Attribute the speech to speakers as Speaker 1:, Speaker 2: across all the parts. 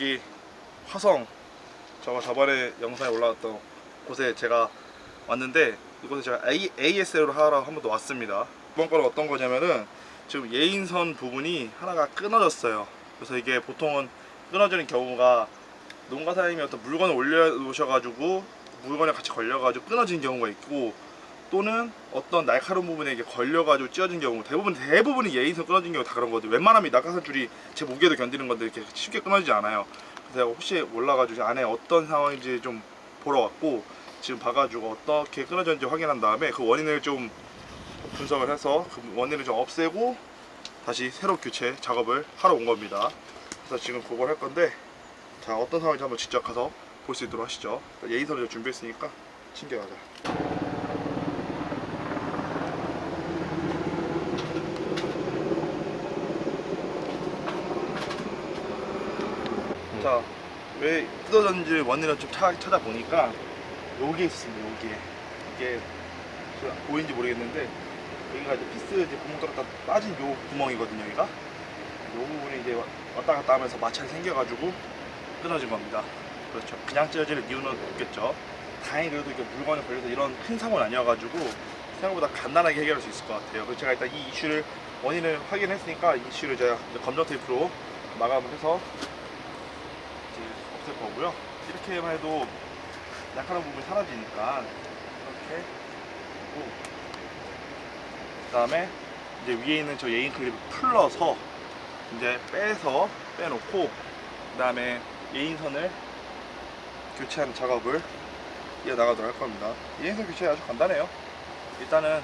Speaker 1: 여기 화성 저가 저번에 영상에 올라왔던 곳에 제가 왔는데 이곳에 제가 A, ASL을 하러 한 번 더 왔습니다. 이번 거는 어떤 거냐면은 지금 예인선 부분이 하나가 끊어졌어요. 그래서 이게 보통은 끊어지는 경우가 농가 사장님이 어떤 물건을 올려 놓으셔가지고 물건에 같이 걸려가지고 끊어진 경우가 있고 또는 어떤 날카로운 부분에 이게 걸려가지고 찢어진 경우 대부분 대부분이 예인선 끊어진 경우 다 그런 거죠 웬만하면 이 낙하산 줄이 제 무게도 견디는 건데 이렇게 쉽게 끊어지지 않아요. 그래서 혹시 몰라가지고 안에 어떤 상황인지 좀 보러 왔고 지금 봐가지고 어떻게 끊어졌는지 확인한 다음에 그 원인을 좀 분석을 해서 그 원인을 좀 없애고 다시 새로 교체 작업을 하러 온 겁니다. 그래서 지금 그걸 할 건데 자 어떤 상황인지 한번 직접 가서 볼 수 있도록 하시죠. 예인선을 준비했으니까 챙겨가자 자, 왜 뜯어졌는지 원인을 좀 찾, 찾아보니까 여기에 있습니다, 여기에. 이게 저 보이는지 모르겠는데 여기가 이제 피스 이제 구멍 뚫었다 빠진 요 구멍이거든요, 여기가. 요 부분이 이제 왔다 갔다 하면서 마찰이 생겨가지고 끊어진 겁니다. 그렇죠. 그냥 찢어질 이유는 없겠죠. 다행히 그래도 이게 물건에 걸려서 이런 큰 사고는 아니어가지고 생각보다 간단하게 해결할 수 있을 것 같아요. 그래서 제가 일단 이 이슈를 원인을 확인했으니까 이 이슈를 제가 검정 테이프로 마감을 해서 거고요. 이렇게만 해도 날카로운 부분이 사라지니까 이렇게 하고 그다음에 이제 위에 있는 저 예인 클립을 풀러서 이제 빼서 빼놓고 그다음에 예인선을 교체하는 작업을 이어 나가도록 할 겁니다. 예인선 교체 아주 간단해요. 일단은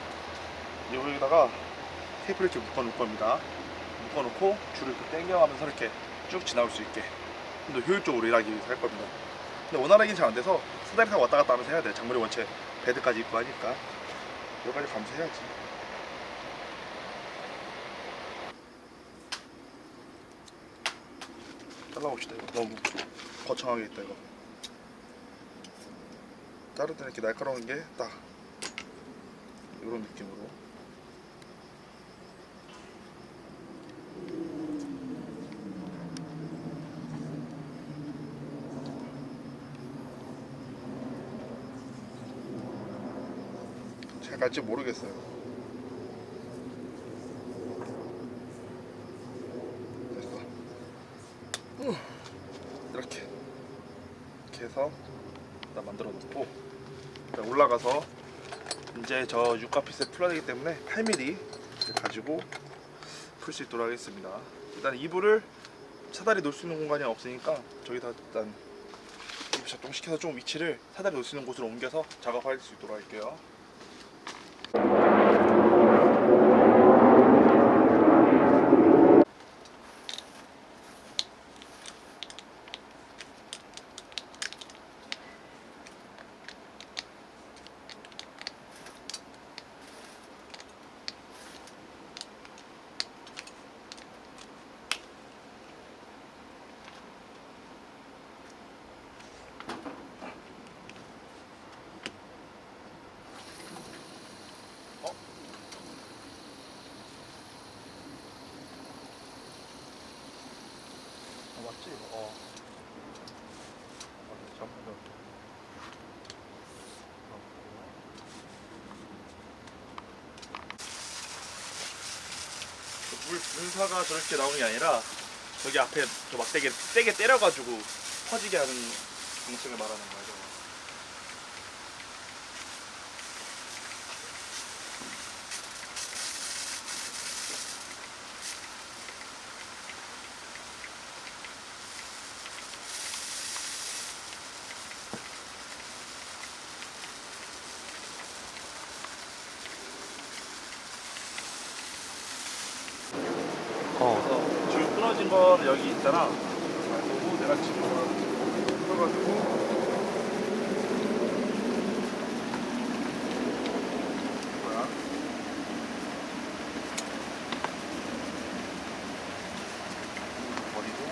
Speaker 1: 여기다가 테이프를 이렇게 묶어 놓을 겁니다. 묶어 놓고 줄을 이렇게 당겨가면서 이렇게 쭉 지나올 수 있게 좀 더 효율적으로 일하기 위해서 할 겁니다. 근데 원활하게는 잘안 돼서 사다리 타고 왔다 갔다 하면서 해야 돼. 장물이 원체 베드까지 있고 하니까 여기까지 가면서 해야지. 잘라봅시다 이거 너무 거창하게 있다 이거 자를 때는 이렇게 날카로운 게 딱 이런 느낌으로 잘 갈지 모르겠어요. 됐어. 우. 이렇게. 이렇게 해서 일단 만들어 놓고 일단 올라가서 이제 저 육가피스에 풀어야 되기 때문에 8mm 가지고 풀 수 있도록 하겠습니다. 일단 이불을 사다리 놓을 수 있는 공간이 없으니까 저기다 일단 이불 작동시켜서 좀 위치를 사다리 놓을 수 있는 곳으로 옮겨서 작업할 수 있도록 할게요 어, 맞지? 이거? 어. 어, 잠깐만. 그 물 분사가 저렇게 나오는 게 아니라 저기 앞에 저 막대기 세게 때려가지고 퍼지게 하는 방식을 말하는 거죠. 끊어진 거는 여기 있잖아. 내가 지금 풀어가지고 뭐야? 버리고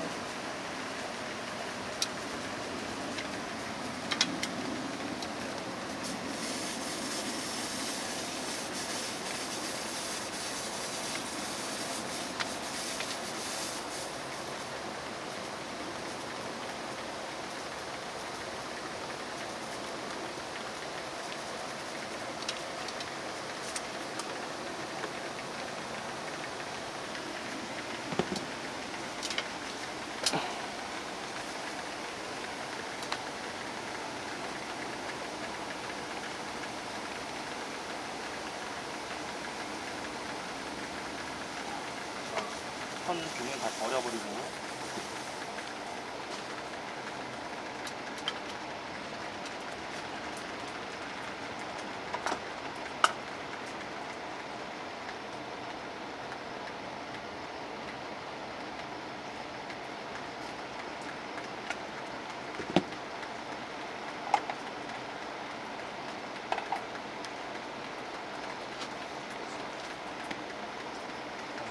Speaker 1: 한 종이 다 버려버리고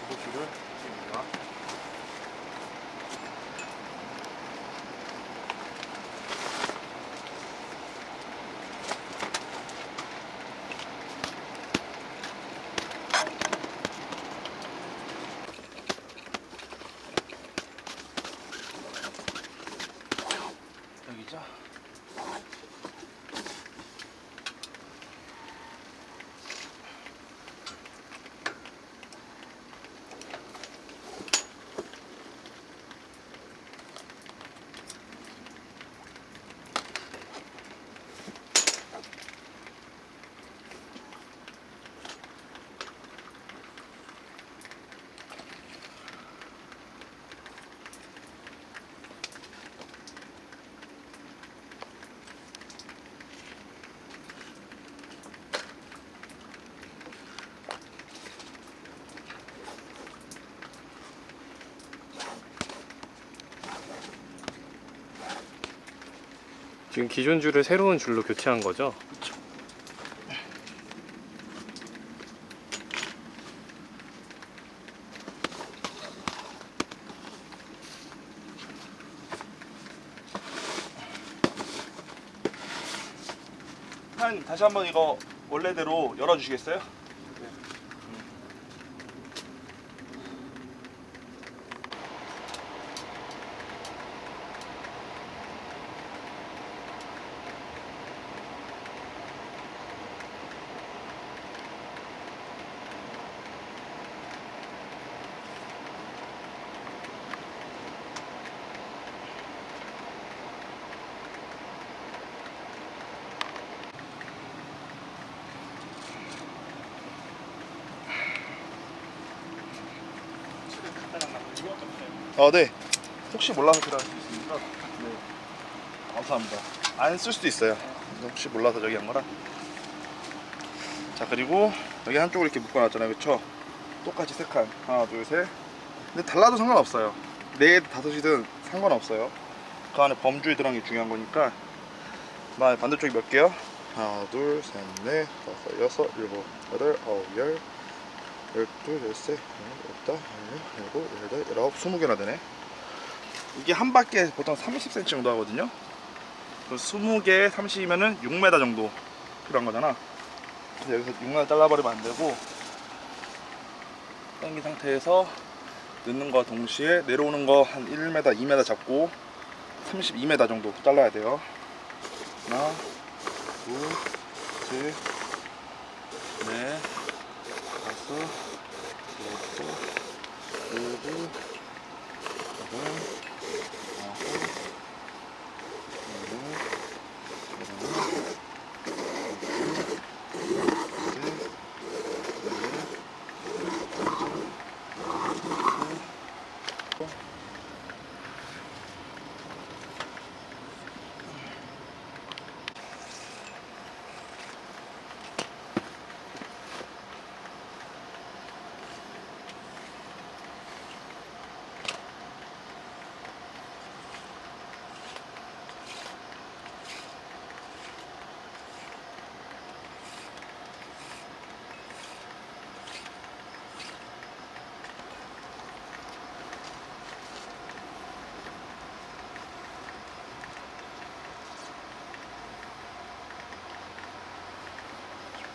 Speaker 1: 무소식을 씁니다. 여기
Speaker 2: 지금 기존 줄을 새로운 줄로 교체한 거죠?
Speaker 1: 사장님 다시 한번 이거 원래대로 열어주시겠어요? 어, 네. 혹시 몰라서 수 있으니까. 네. 감사합니다. 안 쓸 수도 있어요. 혹시 몰라서 저기 한 거라. 자, 그리고 여기 한쪽으로 이렇게 묶어놨잖아요. 그쵸? 똑같이 세 칸. 하나, 둘, 셋. 근데 달라도 상관없어요. 네, 다섯이든 상관없어요. 그 안에 범주에 들어간 게 중요한 거니까. 나 반대쪽이 몇 개요? 하나, 둘, 셋, 넷, 다섯, 여섯, 일곱, 여덟, 아홉, 열, 열둘, 열셋, 열넷, 열다, 열여섯, 열일곱, 열여덟, 열아홉, 스무 개나 되네. 이게 한 바퀴에 보통 30cm 정도 하거든요. 그 20개 30이면은 6m 정도 필요한 거잖아. 그래서 여기서 6m 잘라버리면 안 되고 당긴 상태에서 넣는 거와 동시에 내려오는 거 한 1m, 2m 잡고 32m 정도 잘라야 돼요. 하나, 둘, 셋, 넷, 다섯,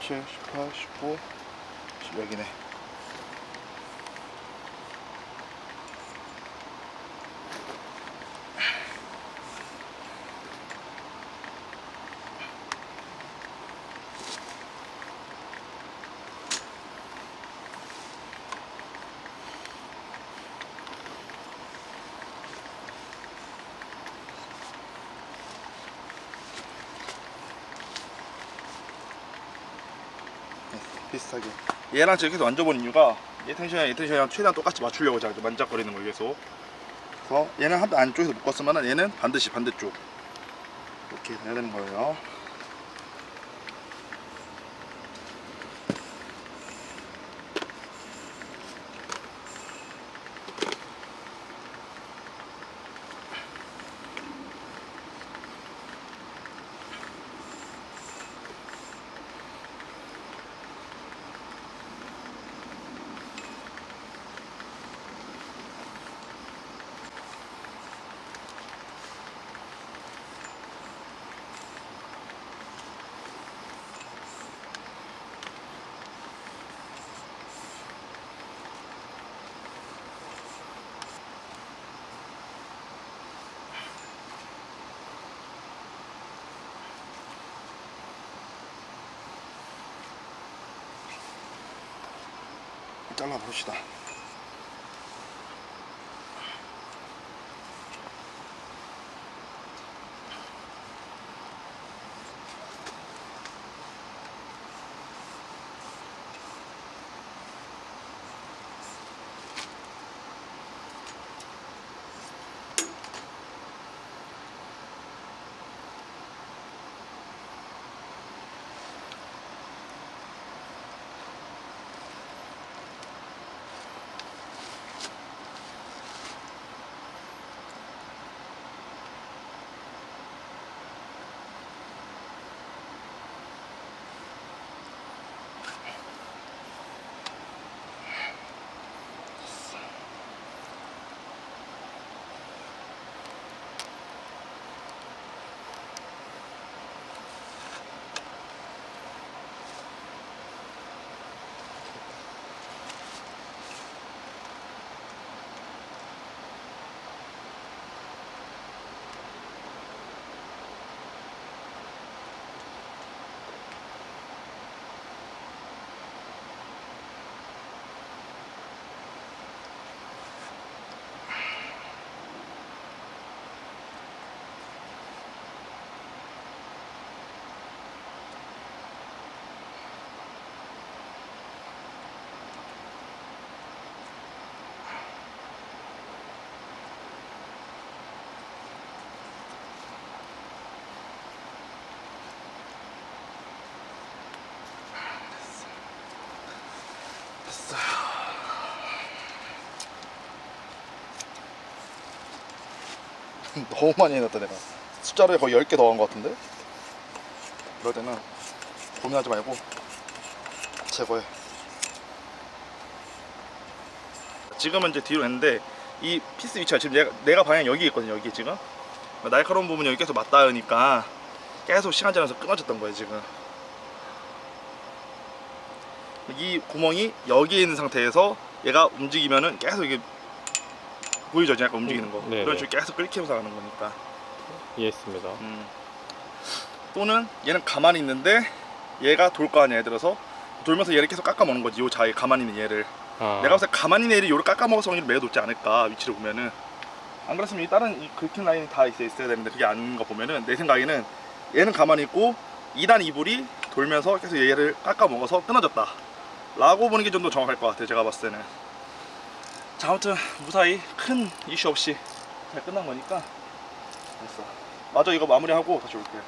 Speaker 1: 17, 18, 19, 10여기네. 비슷하게. 얘랑 저렇게 만져본 이유가 얘 텐션이랑 얘 텐션이랑 최대한 똑같이 맞추려고 이제 만작거리는 거 계속. 그래서 얘는 한 안쪽에서 묶었으면 얘는 반드시 반대쪽. 이렇게 해야 되는 거예요 잘라 봅시다 너무 많이 해놨다 내가. 숫자를 거의 10개 더 한 것 같은데? 그럴 때는 고민하지 말고 제거해. 지금은 이제 뒤로 했는데 이 피스 위치가 지금 내가, 내가 방향 여기 있거든요 여기 지금. 날카로운 부분이 여기 계속 맞닿으니까 계속 시간 지나서 끊어졌던 거예요 지금 이 구멍이 여기에 있는 상태에서 얘가 움직이면은 계속 이게 보이죠? 약간 움직이는 거.
Speaker 2: 음, 네네.
Speaker 1: 그런 식으로 계속 끓이면서 가는 거니까.
Speaker 2: 이해했습니다.
Speaker 1: 음. 또는 얘는 가만히 있는데 얘가 돌 거 아니야. 예를 들어서 돌면서 얘를 계속 깎아 먹는 거지. 요 자에 가만히 있는 얘를.
Speaker 2: 아,
Speaker 1: 내가 봤을 때 가만히 있는 얘를 요를 깎아 먹어서 확률이 매우 높지 않을까 위치를 보면은. 안이 다른 이 긁힌 라인이 다 있어 있어야 되는데 그게 아닌 거 보면은 내 생각에는 얘는 가만히 있고 2단 이불이 돌면서 계속 얘를 깎아 먹어서 끊어졌다. 라고 보는 게 좀 더 정확할 것 같아요. 제가 봤을 때는. 자 아무튼 무사히 큰 이슈 없이 잘 끝난 거니까 됐어. 마저 이거 마무리하고 다시 올게요.